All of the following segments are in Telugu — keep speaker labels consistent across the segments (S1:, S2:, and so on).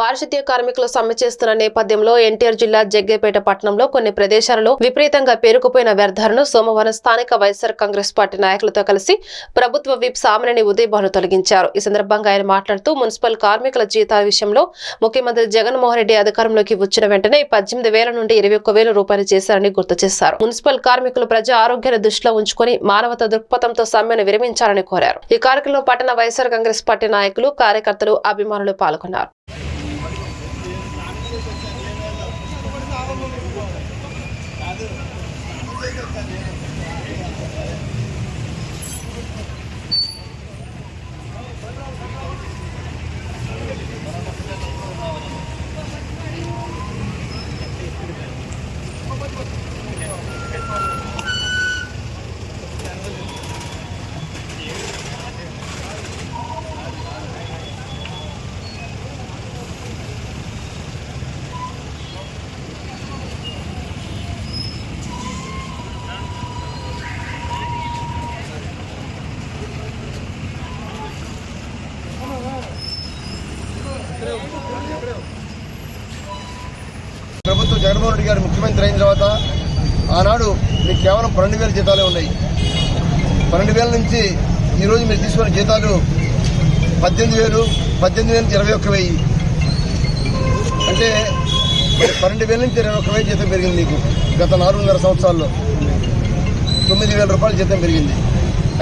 S1: పారిశుద్ధ్య కార్మికులు సమ్మె చేస్తున్న నేపథ్యంలో ఎన్టీఆర్ జిల్లా జగ్గేపేట పట్టణంలో కొన్ని ప్రదేశాలలో విపరీతంగా పేరుకుపోయిన వ్యర్థాలను సోమవారం స్థానిక వైఎస్ఆర్ కాంగ్రెస్ పార్టీ నాయకులతో కలిసి ప్రభుత్వ విప్ సామినేని ఉదయభాను తొలగించారు. ఈ సందర్భంగా ఆయన మాట్లాడుతూ మున్సిపల్ కార్మికుల జీతాల విషయంలో ముఖ్యమంత్రి జగన్మోహన్ రెడ్డి అధికారంలోకి వచ్చిన వెంటనే పద్దెనిమిది వేల నుండి ఇరవై ఒక్క వేల రూపాయలు చేశారని గుర్తు చేశారు. మున్సిపల్ కార్మికులు ప్రజా ఆరోగ్యాన్ని దృష్టిలో ఉంచుకుని మానవత దృక్పథంతో సమ్మెను విరమించాలని కోరారు. ఈ కార్యక్రమంలో పట్టణ వైఎస్ఆర్ కాంగ్రెస్ పార్టీ నాయకులు కార్యకర్తలు అభిమానులు పాల్గొన్నారు.
S2: ప్రభుత్వం జగన్మోహన్ రెడ్డి గారు ముఖ్యమంత్రి అయిన తర్వాత ఆనాడు మీకు కేవలం పన్నెండు వేల జీతాలే ఉన్నాయి. పన్నెండు వేల నుంచి ఈరోజు మీరు తీసుకున్న జీతాలు పద్దెనిమిది వేలు పద్దెనిమిది వేల నుంచి ఇరవై ఒక్క వెయ్యి. అంటే పన్నెండు వేల నుంచి ఇరవై ఒక్క వెయ్యి జీతం పెరిగింది మీకు గత నాలుగున్నర సంవత్సరాల్లో. తొమ్మిది వేల రూపాయల జీతం పెరిగింది.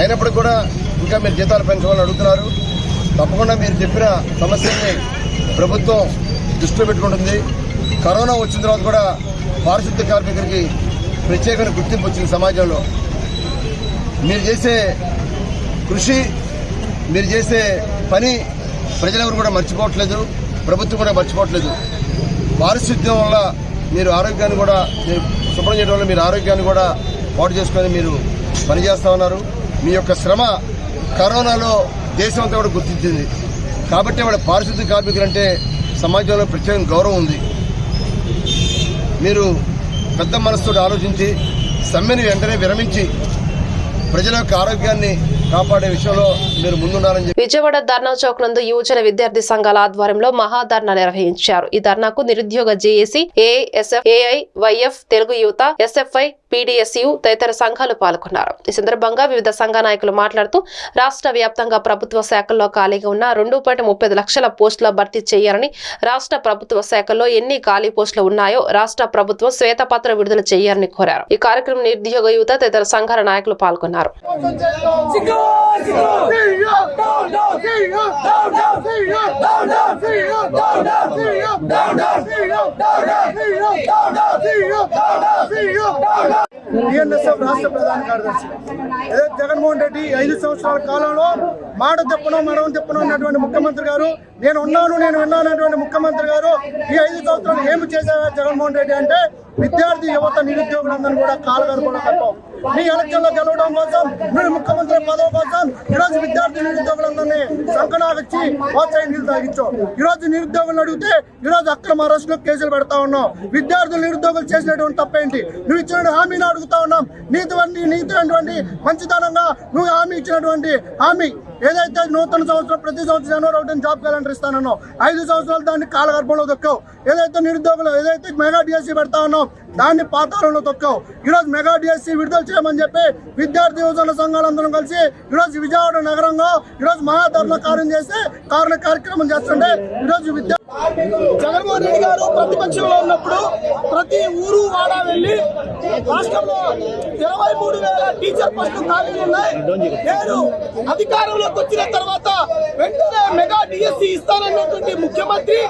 S2: అయినప్పటికీ కూడా ఇంకా మీరు జీతాలు పెంచమని అడుగుతున్నారు. తప్పకుండా మీరు చెప్పిన సమస్యల్ని ప్రభుత్వం దృష్టిలో పెట్టుకుంటుంది. కరోనా వచ్చిన తర్వాత కూడా పారిశుద్ధ్య కార్మికులకి ప్రత్యేకమైన గుర్తింపు వచ్చింది సమాజంలో. మీరు చేసే కృషి మీరు చేసే పని ప్రజలెవరు కూడా మర్చిపోవట్లేదు ప్రభుత్వం కూడా మర్చిపోవట్లేదు. పారిశుద్ధ్యం వల్ల మీరు ఆరోగ్యాన్ని కూడా మీరు శుభ్రం చేయడం వల్ల మీరు ఆరోగ్యాన్ని కూడా పాటు చేసుకొని మీరు పనిచేస్తూ ఉన్నారు. మీ యొక్క శ్రమ కరోనాలో దేశం అంతా కూడా గుర్తించింది. కాబట్టి వాళ్ళ పారిశుద్ధ్య కార్మికులంటే సమాజంలో ప్రత్యేక గౌరవం ఉంది. మీరు పెద్ద మనస్సుతో ఆలోచించి సమ్మెని వెంటనే విరమించి ప్రజల యొక్క ఆరోగ్యాన్ని కాపాడే విషయంలో మీరు ముందున్నారని చెప్పి
S1: విజయవాడ ధర్నా చౌక్ నందు యువజన విద్యార్థి సంఘాల ఆధ్వర్యంలో మహాధర్నా నిర్వహించారు. ఈ ధర్నాకు నిరుద్యోగ JAC ASF AI YF Telugu యువత ఎస్ఎఫ్ఐ పీడీఎస్యు తదితర సంఘాలు పాల్గొన్నారు ఈ సందర్భంగా వివిధ సంఘ నాయకులు మాట్లాడుతూ రాష్ట్ర వ్యాప్తంగా ప్రభుత్వ శాఖల్లో ఖాళీగా ఉన్న రెండు ముప్పై లక్షల పోస్టుల భర్తీ చేయాలని రాష్ట్ర ప్రభుత్వ శాఖల్లో ఎన్ని ఖాళీ పోస్టులు ఉన్నాయో రాష్ట్ర ప్రభుత్వం శ్వేతపత్ర విడుదల చేయాలని కోరారు ఈ కార్యక్రమం నిరుద్యోగ యువత తదితర సంఘాల నాయకులు పాల్గొన్నారు
S3: టిఎన్ఎస్ఎఫ్ రాష్ట్ర ప్రధాన కార్యదర్శి. అదే జగన్మోహన్ రెడ్డి ఐదు సంవత్సరాల కాలంలో మాట తెప్పను మడవ తెప్పను అన్నటువంటి ముఖ్యమంత్రి గారు నేను ఉన్నాను నేను విన్నాను అన్నటువంటి ముఖ్యమంత్రి గారు ఈ ఐదు సంవత్సరాలు ఏమి చేశారు జగన్మోహన్ రెడ్డి అంటే విద్యార్థి యువత నిరుద్యోగులందరూ కూడా కాలుగారు తప్ప మీ ఎలక్షన్లో గెలవడం కోసం మీరు ముఖ్యమంత్రి పదవి కోసం ఈరోజు విద్యార్థి నిరుద్యోగులందరినీ సంకనాగిచ్చి వచ్చి నీళ్ళు తాగించాం. ఈ రోజు అడిగితే ఈరోజు అక్రమ అరెస్టులు కేసులు పెడతా ఉన్నాం. విద్యార్థులు నిరుద్యోగులు చేసినటువంటి తప్పేంటి? నువ్వు ఇచ్చిన హామీని అడుగుతా ఉన్నాం. నీతి నీతిటువంటి మంచితనంగా నువ్వు హామీ ఇచ్చినటువంటి హామీ. ఏదైతే నూతన సంవత్సరం ప్రతి సంవత్సరం జనవరి ఒకటి జాబ్ క్యాలెండర్ ఇస్తానన్నావు ఐదు సంవత్సరాలు దాన్ని కాలగర్భంలో దొక్కావు ఏదైతే నిరుద్యోగులు ఏదైతే మెగా డిఎస్సీ పెడతా ఉన్నావు దాన్ని పాతాళంలో తొక్కవు. ఈరోజు మెగా డిఎస్సీ విడుదల చేయమని చెప్పి విద్యార్థి యువజన సంఘాలందరం కలిసి ఈరోజు విజయవాడ నగరంలో ఈరోజు మహాధర్మ కార్యం చేసి కారణ కార్యక్రమం చేస్తుండే ఈరోజు విద్యా జగన్మోహన్ రెడ్డి గారు ప్రతిపక్షంలో ఉన్నప్పుడు ప్రతి ఊరు వాడా వెళ్ళి రాష్ట్రంలో ఇరవై మూడు వేల టీచర్ పోస్టులు ఖాళీలు ఉన్నాయి. నేను అధికారంలోకి వచ్చిన తర్వాత వెంటనే మెగా డిఎస్సి ఇస్తానన్నటువంటి ముఖ్యమంత్రి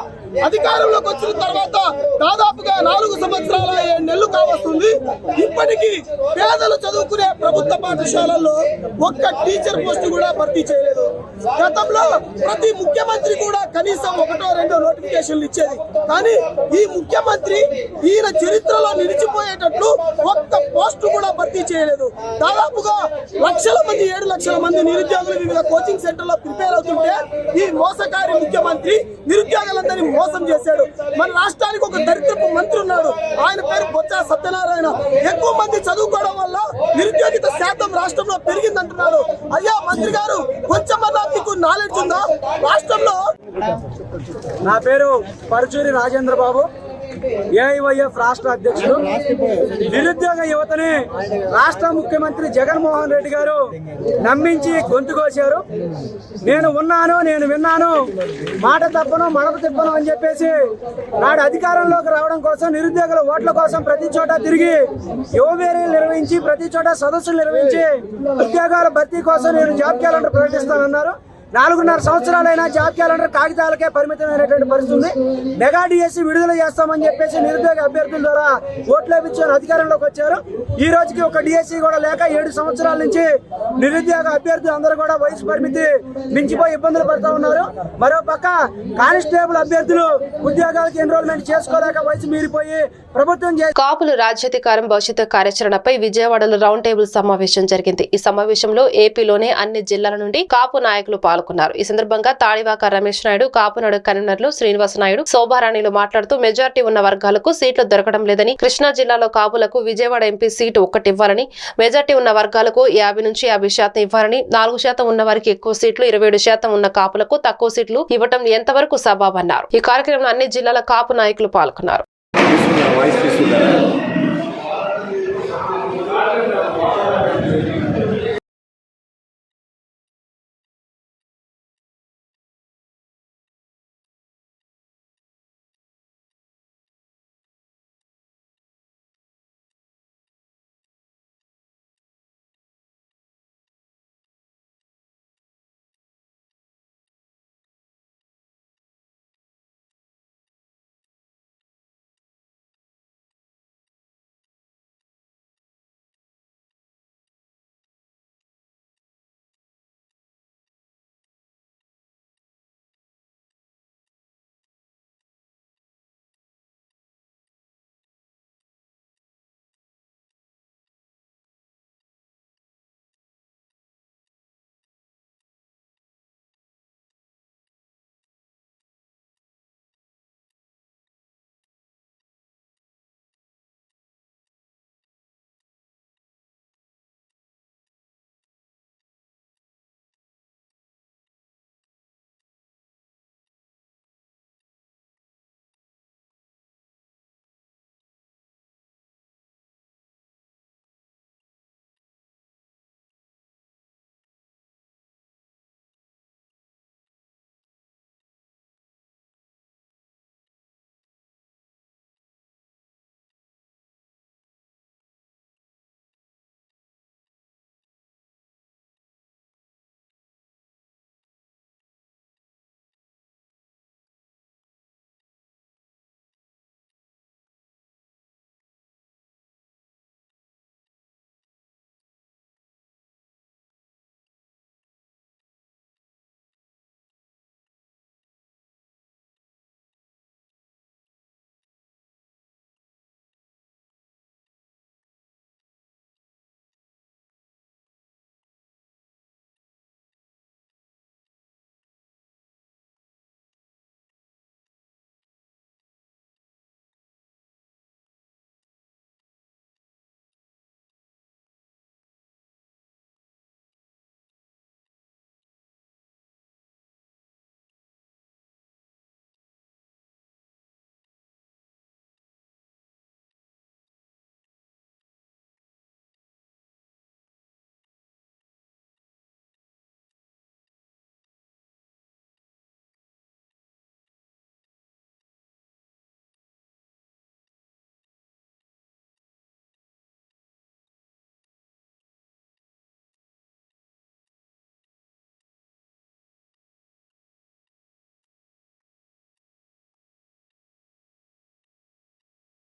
S3: అధికారంలోకి వచ్చిన తర్వాత దాదాపుగా నాలుగు సంవత్సరాల ఏడు నెలలు కావస్తుంది. ఇప్పటికీ పేదలు చదువుకునే ప్రభుత్వ పాఠశాలల్లో ఒక్క టీచర్ పోస్ట్ కూడా భర్తీ చేయలేదు. గతంలో ప్రతి ముఖ్యమంత్రి కూడా కనీసం ఒకటో రెండో నోటిఫికేషన్లు ఇచ్చేది. కానీ ఈ ముఖ్యమంత్రి ఈయన చరిత్రలో నిలిచిపోయేటట్లు ఒక్క పోస్టు కూడా భర్తీ చేయలేదు. దాదాపుగా లక్షల మంది ఏడు లక్షల మంది నిరుద్యోగులు వివిధ కోచింగ్ సెంటర్లో ప్రిపేర్ అవుతుంటే ఈ మోసకారి ముఖ్యమంత్రి నిరుద్యోగులందరినీ మోసం చేశాడు. మన రాష్ట్రానికి ఒక దరిద్రపు మంత్రి ఉన్నాడు. ఆయన పేరు బొత్స సత్యనారాయణ. ఎక్కువ మంది చదువుకోవడం వల్ల నిరుద్యోగిత శాతం రాష్ట్రంలో పెరిగిందంటున్నారు. అయ్యా మంత్రి గారు కొంచెమన్నా మీకు నాలెడ్జ్ ఉందా? రాష్ట్రంలో
S4: నా పేరు పరుచూరి రాజేంద్ర బాబు ఏఐవైఎఫ్ రాష్ట్ర అధ్యక్షుడు నిరుద్యోగ యువతని రాష్ట్ర ముఖ్యమంత్రి జగన్మోహన్ రెడ్డి గారు నమ్మించి గొంతు కోశారు. నేను ఉన్నాను నేను విన్నాను మాట తప్పను మడప తిప్పను అని చెప్పేసి నాడు అధికారంలోకి రావడం కోసం నిరుద్యోగుల ఓట్ల కోసం ప్రతి చోట తిరిగి యువవేరీలు నిర్వహించి ప్రతి చోట సదస్సులు నిర్వహించి ఉద్యోగాల భర్తీ కోసం నేను జాబ్ క్యాలెండర్ ప్రకటిస్తానన్నారు. నాలుగున్నర సంవత్సరాలైనా జాబ్ కాగితాలకే పరిమితమైనటువంటి పరిస్థితి ఉంది మెగా డిఎస్సి విడుదల చేస్తామని చెప్పేసి నిరుద్యోగ అభ్యర్థుల ద్వారా ఓట్లు వేపించుకొని అధికారంలోకి వచ్చారు. ఈ రోజుకి ఒక డిఎస్సి కూడా లేక ఏడు సంవత్సరాల నుంచి నిరుద్యోగ అభ్యర్థులు అందరూ కూడా వయసు పరిమితి మించిపోయి ఇబ్బందులు పడుతూ ఉన్నారు. మరో పక్క కానిస్టేబుల్ అభ్యర్థులు ఉద్యోగాలకు ఎన్రోల్మెంట్ చేసుకోలేక వయసు మీరిపోయి ప్రభుత్వం చేసే
S1: కాపులు రాజ్యాధికారం భవిష్యత్తు కార్యాచరణపై విజయవాడలో రౌండ్ టేబుల్ సమావేశం జరిగింది. ఈ సమావేశంలో ఏపీలోనే అన్ని జిల్లాల నుండి కాపు నాయకులు పాల్గొన్నారు ఈ సందర్భంగా తాళివాక రమేష్ నాయుడు కాపునాడు కన్వీనర్లు శ్రీనివాస నాయుడు శోభారాణిలు మాట్లాడుతూ మెజార్టీ ఉన్న వర్గాలకు సీట్లు దొరకడం లేదని కృష్ణా జిల్లాలో కాపులకు విజయవాడ ఎంపీ సీటు ఒక్కటి ఇవ్వాలని మెజార్టీ ఉన్న వర్గాలకు యాభై నుంచి యాభై శాతం ఇవ్వాలని నాలుగు శాతం ఉన్న వారికి ఎక్కువ సీట్లు ఇరవై ఏడు శాతం ఉన్న కాపులకు తక్కువ సీట్లు ఇవ్వటం ఎంతవరకు సబాబన్నారు ఈ కార్యక్రమంలో అన్ని జిల్లాల కాపు నాయకులు పాల్గొన్నారు.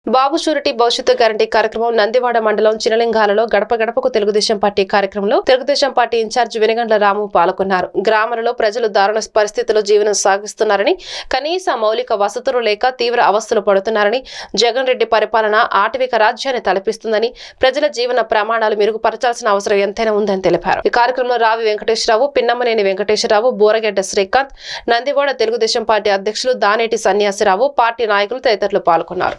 S1: బాబు షూరిటీ భవిష్యత్తు గ్యారంటీ కార్యక్రమం నందివాడ మండలం చినలింగాలలో గడప గడపకు తెలుగుదేశం పార్టీ కార్యక్రమంలో Telugu Desam party in charge Vinagandla Ramu పాల్గొన్నారు. గ్రామాలలో ప్రజలు దారుణ పరిస్థితుల్లో జీవనం సాగిస్తున్నారని కనీస మౌలిక వసతులు లేక తీవ్ర అవస్థలు పడుతున్నారని జగన్ రెడ్డి పరిపాలన ఆటవిక రాజ్యాన్ని తలపిస్తుందని ప్రజల జీవన ప్రమాణాలు మెరుగుపరచాల్సిన అవసరం ఎంతైనా ఉందని తెలిపారు. ఈ కార్యక్రమంలో రావి వెంకటేశ్వరరావు పిన్నమనేని వెంకటేశ్వరరావు బోరగడ్డ శ్రీకాంత్ నందివాడ తెలుగుదేశం పార్టీ అధ్యక్షులు దానేటి సన్యాసిరావు పార్టీ నాయకులు తదితరులు పాల్గొన్నారు.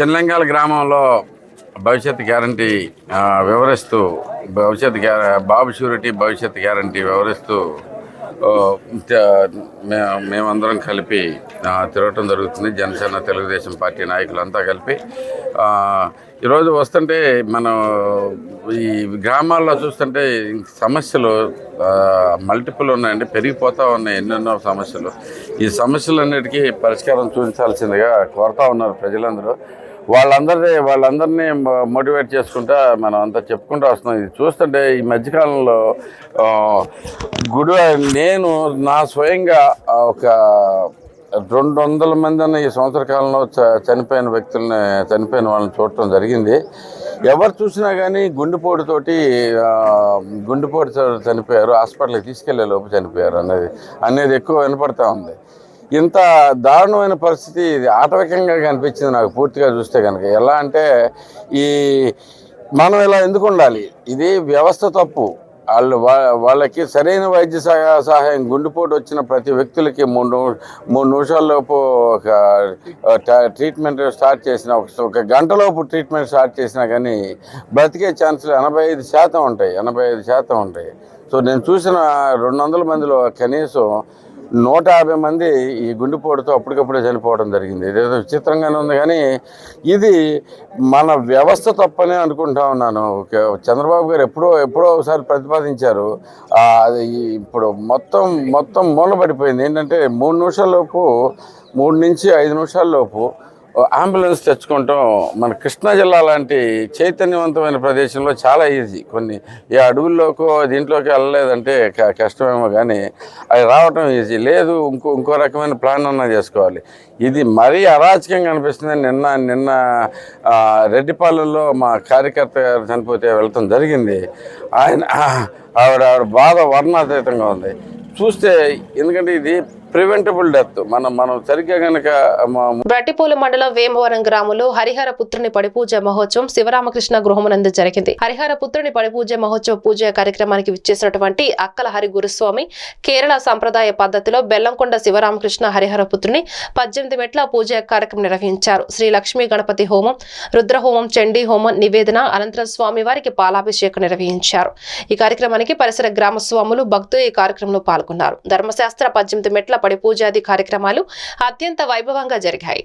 S5: చిన్నలింగాల గ్రామంలో భవిష్యత్ గ్యారంటీ వివరిస్తూ భవిష్యత్ బాబు షూరిటీ భవిష్యత్ గ్యారంటీ వివరిస్తూ మే- మేమందరం కలిపి తిరగటం జరుగుతుంది. జనసేన తెలుగుదేశం పార్టీ నాయకులంతా కలిపి. ఈరోజు వస్తుంటే మనం ఈ గ్రామాల్లో చూస్తుంటే సమస్యలు మల్టిపుల్ ఉన్నాయండి పెరిగిపోతూ ఉన్నాయి ఎన్నెన్నో సమస్యలు. ఈ సమస్యలన్నిటికీ పరిష్కారం చూపించాల్సిందిగా కోరుతా ఉన్నారు ప్రజలందరూ. వాళ్ళందరినీ వాళ్ళందరినీ మోటివేట్ చేసుకుంటా మనం అంతా చెప్పుకుంటూ వస్తున్నాం. ఇది చూస్తుంటే ఈ మధ్యకాలంలో గుడి నేను నా స్వయంగా ఒక రెండు వందల మందిని ఈ సంవత్సర కాలంలో చ- చనిపోయిన వ్యక్తుల్ని చనిపోయిన వాళ్ళని చూడటం జరిగింది. ఎవరు చూసినా కానీ గుండెపోటుతోటి ఆ, గుండెపోటుతో చనిపోయారు హాస్పిటల్కి తీసుకెళ్ళే లోపు చనిపోయారు అనేది అనేది ఎక్కువ వినపడతా ఉంది. ఇంత దారుణమైన పరిస్థితి ఇది ఆటవికంగా కనిపించింది నాకు పూర్తిగా చూస్తే కనుక ఎలా అంటే ఈ మనం ఇలా ఎందుకు ఉండాలి? ఇది వ్యవస్థ తప్పు. వాళ్ళు వాళ్ళకి సరైన వైద్య సహాయం గుండెపోటు వచ్చిన ప్రతి వ్యక్తులకి మూడు మూడు నిమిషాల్లోపు ఒక ట- ట్రీట్మెంట్ స్టార్ట్ చేసిన ఒక- ఒక గంటలోపు ట్రీట్మెంట్ స్టార్ట్ చేసినా కానీ బ్రతికే ఛాన్సులు ఎనభై ఐదు శాతం ఉంటాయి. ఎనభై ఐదు శాతం ఉంటాయి. సో నేను చూసిన రెండు వందల మందిలో కనీసం నూట యాభై మంది ఈ గుండెపోటుతో అప్పటికప్పుడే చనిపోవడం జరిగింది. ఇదేదో విచిత్రంగానే ఉంది కానీ ఇది మన వ్యవస్థ తప్పనే అనుకుంటా ఉన్నాను. ఓకే, చంద్రబాబు గారు ఎప్పుడో ఎప్పుడో ఒకసారి ప్రతిపాదించారు. అది ఇప్పుడు మొత్తం మొత్తం మూలపడిపోయింది ఏంటంటే మూడు నిమిషాల్లోపు మూడు నుంచి ఐదు నిమిషాల్లోపు అంబులెన్స్ తెచ్చుకోవటం మన కృష్ణా జిల్లా లాంటి చైతన్యవంతమైన ప్రదేశంలో చాలా ఈజీ. కొన్ని ఈ అడవుల్లోకో దీంట్లోకి వెళ్ళలేదంటే క- కష్టమేమో కానీ అది రావటం ఈజీ. లేదు ఇంకో ఇంకో రకమైన ప్లాన్ అన్నా చేసుకోవాలి. ఇది మరీ అరాచకంగా అనిపిస్తుంది. నిన్న నిన్న రెడ్డిపాలెంలో మా కార్యకర్త గారు చనిపోతే వెళ్ళటం జరిగింది. ఆయన ఆవిడ ఆవిడ బాధ వర్ణాతీతంగా ఉంది. చూస్తే ఎందుకంటే ఇది ప్రివెంటబుల్ డెత్ మనం మనం సరిగ్గా కనుక
S1: బ్రట్టిపోలు మండలం వేమవరం గ్రామంలో హరిహర పుత్రుని పడిపూజ మహోత్సవం శివరామకృష్ణ గృహమునందు జరిగింది. హరిహర పుత్రుని పడిపూజ మహోత్సవ పూజ కార్యక్రమానికి విచ్చేసినటువంటి అక్కల హరి గురుస్వామి కేరళ సంప్రదాయ పద్ధతిలో బెల్లంకొండ శివరామకృష్ణ హరిహర పుత్రుని పద్దెనిమిది మెట్ల పూజ కార్యక్రమం నిర్వహించారు. శ్రీ లక్ష్మీ గణపతి హోమం రుద్రహోమం చండీ హోమం నివేదన అనంతరం స్వామి వారికి పాలాభిషేకం నిర్వహించారు. ఈ కార్యక్రమానికి పరిసర గ్రామ స్వాములు భక్తులు ఈ కార్యక్రమంలో పాల్గొన్నారు. ధర్మశాస్త్ర పద్దెనిమిది మెట్ల పడి పూజాది కార్యక్రమాలు అత్యంత వైభవంగా జరిగాయి.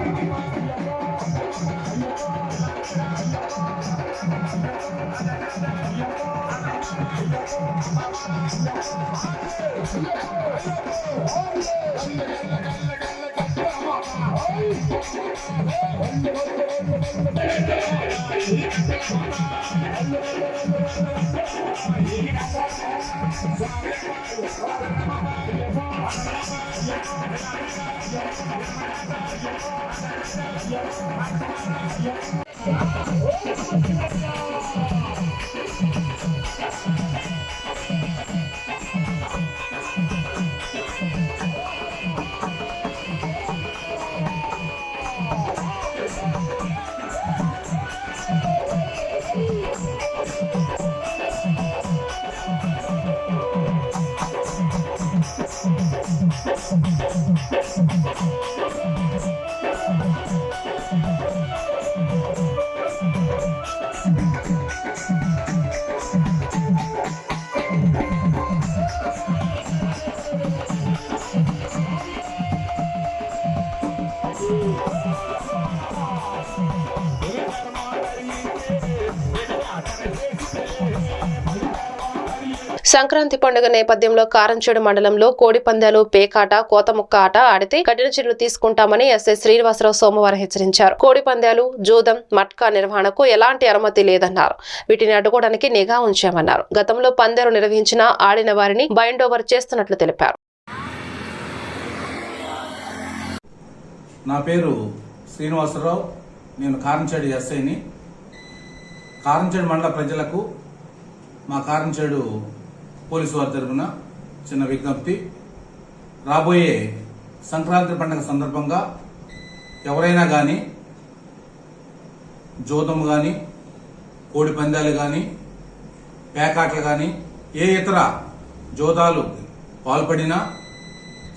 S6: Yes.
S1: సంక్రాంతి పండుగ నేపథ్యంలో కారంచేడు మండలంలో కోడి పందాలు పేకాట కోతముక్క ఆట ఆడితే కఠిన చర్యలు తీసుకుంటామని ఎస్ఐ శ్రీనివాసరావు సోమవారం హెచ్చరించారు. కోడి పందాలు జూదం మట్కా నిర్వహణకు ఎలాంటి అనుమతి లేదన్నారు. వీటిని అడ్డుకోవడానికి నిఘా ఉంచామన్నారు. గతంలో పందాలు నిర్వహించిన ఆడిన వారిని బైండ్ ఓవర్ చేస్తున్నట్లు తెలిపారు.
S7: నా పేరు శ్రీనివాసరావు. నేను కారంచేడు ఎస్ఐని. కారంచేడు మండల ప్రజలకు మా కారంచేడు పోలీసు వారి తరఫున చిన్న విజ్ఞప్తి. రాబోయే సంక్రాంతి పండుగ సందర్భంగా ఎవరైనా కానీ జోదం కానీ కోడి పందాలు కానీ పేకాట్లు కానీ ఏ ఇతర జోదాలు పాల్పడినా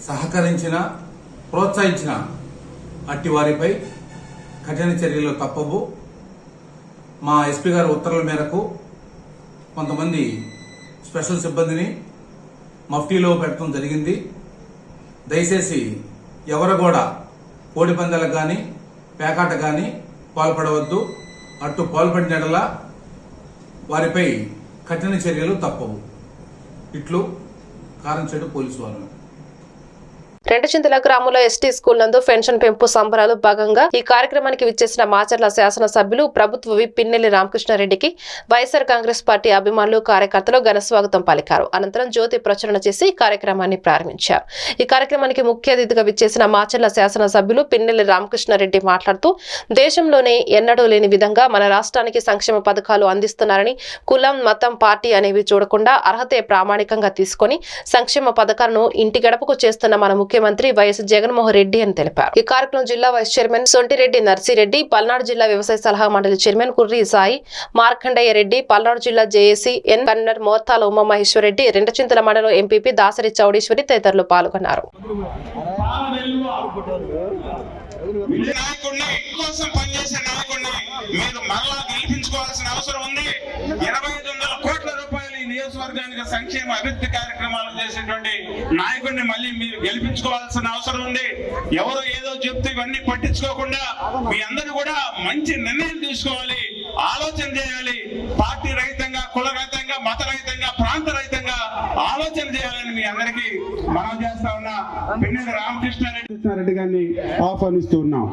S7: సహకరించిన ప్రోత్సహించిన అట్టి వారిపై కఠిన చర్యలు తప్పవు. మా ఎస్పీ గారి ఉత్తర్వుల మేరకు కొంతమంది స్పెషల్ సిబ్బందిని మఫ్టీలో పెట్టడం జరిగింది. దయచేసి ఎవరు కూడా కోడి పందాలకు కానీ పేకాట కానీ పాల్పడవద్దు. అటు పాల్పడినట్లా వారిపై కఠిన చర్యలు తప్పవు. ఇట్లు కారంచేడు పోలీసు వారు.
S1: రెండచింతల గ్రామంలో ఎస్టీ స్కూల్ నందు పెన్షన్ పెంపు సంబరాలు భాగంగా ఈ కార్యక్రమానికి విచ్చేసిన మాచర్ల శాసనసభ్యులు ప్రభుత్వ విప్ పిన్నెల్లి రామకృష్ణారెడ్డికి వైఎస్ఆర్ కాంగ్రెస్ పార్టీ అభిమానులు కార్యకర్తలు ఘనస్వాగతం పలికారు. అనంతరం జ్యోతి ప్రచురణ చేసి కార్యక్రమాన్ని ప్రారంభించారు. ఈ కార్యక్రమానికి ముఖ్య అతిథిగా విచ్చేసిన మాచర్ల శాసనసభ్యులు పిన్నెల్లి రామకృష్ణారెడ్డి మాట్లాడుతూ దేశంలోనే ఎన్నడూ లేని విధంగా మన రాష్ట్రానికి సంక్షేమ పథకాలు అందిస్తున్నారని కులం మతం పార్టీ అనేవి చూడకుండా అర్హతే ప్రామాణికంగా తీసుకొని సంక్షేమ పథకాలను ఇంటి గడపకు చేస్తున్న మన ముఖ్యమంత్రి వైఎస్ జగన్మోహన్ రెడ్డి అని తెలిపారు. ఈ కార్యక్రమం జిల్లా వైస్ చైర్మన్ సొంటిరెడ్డి నర్సిరెడ్డి పల్నాడు జిల్లా వ్యవసాయ సలహా మండలి చైర్మన్ కుర్రి సాయి మార్కండయ్య రెడ్డి పల్నాడు జిల్లా JAC N convener Mortala Umamaheswarareddy Rentachintala మండలం ఎంపీపీ దాసరి చౌడేశ్వరి తదితరులు పాల్గొన్నారు.
S8: మీరు మరలా గెలిపించుకోవాల్సిన అవసరం ఉంది. ఇరవై ఐదు నియోజకవర్గానికి సంక్షేమ అభివృద్ధి కార్యక్రమాలు చేసేటువంటి నాయకుడిని మళ్ళీ మీరు గెలిపించుకోవాల్సిన అవసరం ఉంది. ఎవరు ఏదో చెప్తే ఇవన్నీ పట్టించుకోకుండా మీ అందరూ కూడా మంచి నిర్ణయం తీసుకోవాలి ఆలోచన చేయాలి. పార్టీ రహితంగా కుల రహితంగా మత రహితంగా ప్రాంత రహితంగా ఆలోచన చేయాలని మీ అందరికీ మనం చేస్తా ఉన్నా. పిన్నెల రామకృష్ణారెడ్డి
S9: కృష్ణారెడ్డి గారిని ఆహ్వానిస్తూ ఉన్నాం.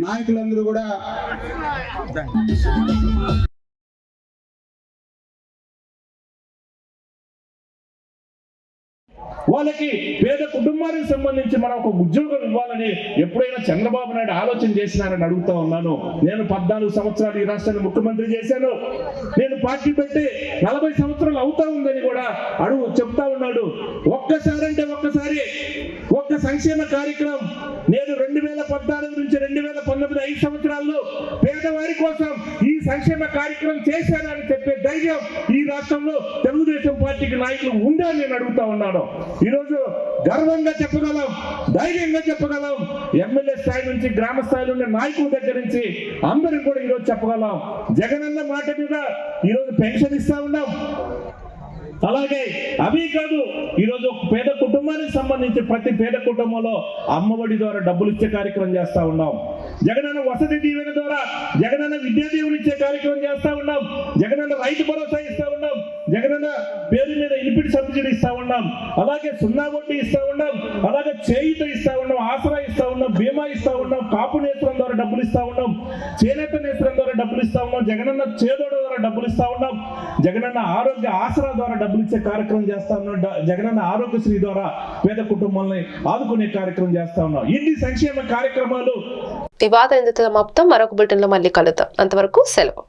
S9: నాయకులందరూ కూడా
S10: వాళ్ళకి పేద కుటుంబానికి సంబంధించి మనం ఒక ఉద్యోగం ఇవ్వాలని ఎప్పుడైనా చంద్రబాబు నాయుడు ఆలోచన చేసినారని అడుగుతా ఉన్నాను. నేను పద్నాలుగు సంవత్సరాలు ఈ రాష్ట్రాన్ని ముఖ్యమంత్రి చేశాను. నేను పార్టీ పెట్టి నలభై సంవత్సరాలు అవుతా ఉందని కూడా అడుగు చెప్తా ఉన్నాడు. ఒక్కసారి అంటే ఒక్కసారి ఒక్క సంక్షేమ కార్యక్రమం. నేను రెండు వేల పద్నాలుగు నుంచి రెండు వేల పంతొమ్మిది ఐదు సంవత్సరాల్లో పేదవారి కోసం ఈ సంక్షేమ కార్యక్రమం చేశానని చెప్పే ధైర్యం ఈ రాష్ట్రంలో తెలుగుదేశం పార్టీకి నాయకులు ఉందా నేను అడుగుతా ఉన్నాను. ఈరోజు గర్వంగా చెప్పగలం ధైర్యంగా చెప్పగలం ఎమ్మెల్యే స్థాయి నుంచి గ్రామ స్థాయిలో ఉన్న నాయకుల దగ్గర నుంచి అందరం కూడా ఈరోజు చెప్పగలం. జగనన్న మాట మీద ఈరోజు పెన్షన్ ఇస్తా ఉన్నాం. అలాగే అవి కాదు ఈరోజు ఒక పేద కుటుంబానికి సంబంధించి ప్రతి పేద కుటుంబంలో అమ్మఒడి ద్వారా డబ్బులు ఇచ్చే కార్యక్రమం చేస్తా ఉన్నాం. జగనన్న వసతి దీవెన ద్వారా జగనన్న విద్యా దీవెన ఇచ్చే కార్యక్రమం చేస్తా ఉన్నాం. జగనన్న రైతు భరోసా ఇస్తా ఉన్నాం. జగనన్న పేరు మీద ఇన్పుట్ సబ్సిడీ ఇస్తా ఉన్నాం. అలాగే సున్నా వడ్డీ ఇస్తా ఉన్నాం. అలాగే చేయుత ఇస్తా ఉన్నాం. ఆసరా ఇస్తా ఉన్నాం. బీమా ఇస్తా ఉన్నాం. కాపు నేత్రం ద్వారా డబ్బులు ఇస్తా ఉన్నాం. చేనేత నేత్రం ద్వారా డబ్బులు ఇస్తా ఉన్నాం. జగనన్న చేదోడ ద్వారా డబ్బులు ఇస్తా ఉన్నాం. జగనన్న ఆరోగ్య ఆసరా ద్వారా డబ్బులు ఇచ్చే కార్యక్రమం చేస్తా ఉన్నాం. జగనన్న ఆరోగ్యశ్రీ ద్వారా పేద కుటుంబాలని ఆదుకునే కార్యక్రమం చేస్తా ఉన్నాం. ఇన్ని సంక్షేమ కార్యక్రమాలు.
S1: ఈ వార్త ఇందుతో మరొక బులెటిన్లో మళ్ళీ కలుద్దాం. అంతవరకు సెలవు.